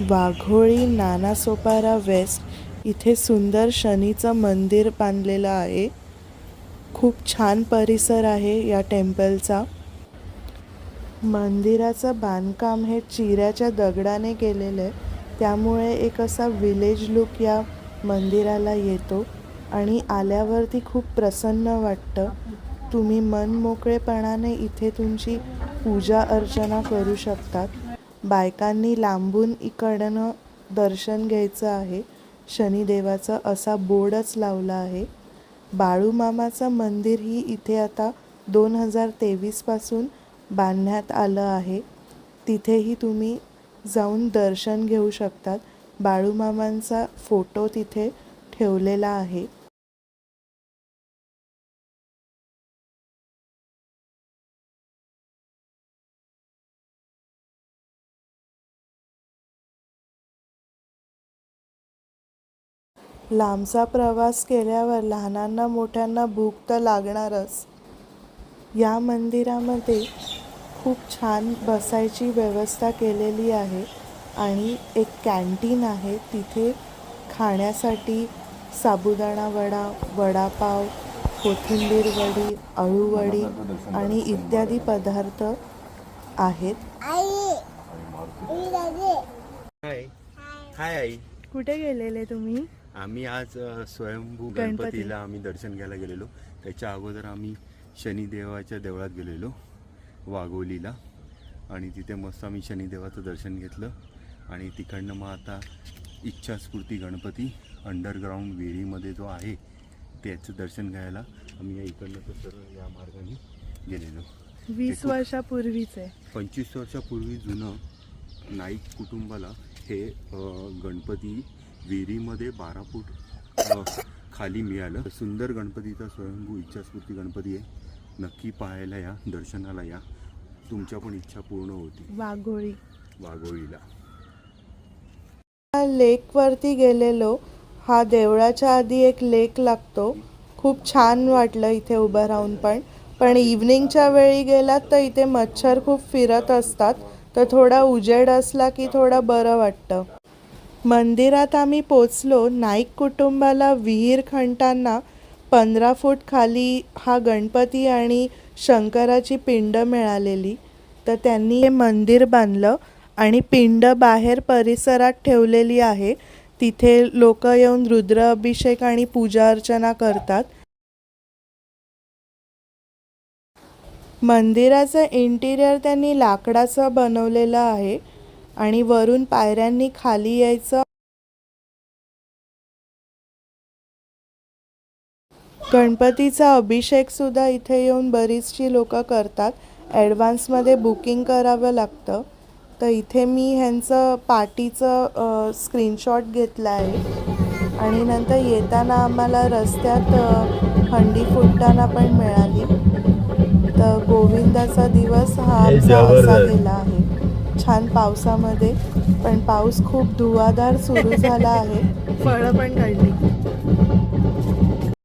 वाघोळी नानासोपारा waste इथे सुंदर शनीचं मंदिर बांधलेलं आहे. खूप छान परिसर आहे या टेम्पलचा. मंदिराचं बांधकाम हे चिऱ्याच्या दगडाने केलेलं आहे. त्यामुळे एक असा विलेज लुक या मंदिराला येतो आणि आल्यावरती खूप प्रसन्न वाटतं. तुम्ही मन मोकळेपणाने इथे तुमची पूजा अर्चना करू शकतात. बायकांनी लांबून इकडनं दर्शन घ्यायचं आहे. शनिदेवाचं असा बोर्डच लावला आहे. बाळूमामाचं मंदिर ही इथे आता दोन हजार तेवीसपासून बांधण्यात आलं आहे. तिथेही तुम्ही जाऊन दर्शन घेऊ शकतात. बाळूमामांचा फोटो तिथे ठेवलेला आहे. लांबचा प्रवास केल्यावर लहानांना मोठ्यांना भूक तर लागणारच. या मंदिरामध्ये खूप छान बसायची व्यवस्था केलेली आहे आणि एक कॅन्टीन आहे. तिथे खाण्यासाठी साबुदाणा वडा वडापाव कोथिंबीर वडी अळूवडी आणि इत्यादी पदार्थ आहेत. हाय. हाय आई. कुठे गेलेले तुम्ही? आम्ही आज अ, स्वयंभू गणपती. गणपतीला आम्ही दर्शन घ्यायला गेलेलो. त्याच्या अगोदर आम्ही शनिदेवाच्या देवळात गेलेलो वाघोलीला. आणि तिथे मस्त आम्ही शनिदेवाचं दर्शन घेतलं. आणि तिकडनं मग आता इच्छास्फूर्ती गणपती अंडरग्राऊंड विहिरीमध्ये जो आहे त्याचं दर्शन घ्यायला आम्ही या इकडनं तर सरळ या मार्गाने गेलेलो. वीस वर्षापूर्वीचे पंचवीस वर्षापूर्वी जुनं नाईक कुटुंबाला हे अ, गणपती विहिरीमध्ये बारा फूट खाली मिळालं. सुंदर गणपतीचा स्वयंभू इच्छास्फूर्ती गणपती आहे. नक्की पाहायला या दर्शनाला या. तुमच्या पण इच्छा पूर्ण होती. वाघोळी. वाघोळीला. लेकवरती गेलेलो हा देवळाच्या आधी एक लेक लागतो. खूप छान वाटलं इथे उभं राहून पण. पण इव्हनिंगच्या वेळी गेलात तर इथे मच्छर खूप फिरत असतात. तर थोडा उजेड असला की थोडं बरं वाटतं. मंदिरात आम्ही पोचलो नाईक कुटुंबाला विहीर खणताना पंधरा फूट खाली हा गणपती आणि शंकराची पिंड मिळालेली. तर त्यांनी हे मंदिर बांधलं आणि पिंड बाहेर परिसरात ठेवलेली आहे. तिथे लोक येऊन रुद्र अभिषेक आणि पूजा अर्चना करतात. मंदिराचं इंटिरियर त्यांनी लाकडाचं बनवलेलं आहे. आणि वरून पायऱ्यांनी खाली यायचं. गणपतीचा अभिषेक सुद्धा इथे येऊन बरीचशी लोक करतात. ॲडव्हान्समध्ये बुकिंग करावं लागतं. तर इथे मी ह्यांचं पाटीचं स्क्रीनशॉट घेतला आहे. आणि नंतर येताना आम्हाला रस्त्यात हंडी फुटताना पण मिळाली. तर गोविंदाचा दिवस हा असा गेला आहे. छान पावसामध्ये पण पाऊस खूप धुवाधार सुरू झाला आहे. फळं पण काढली.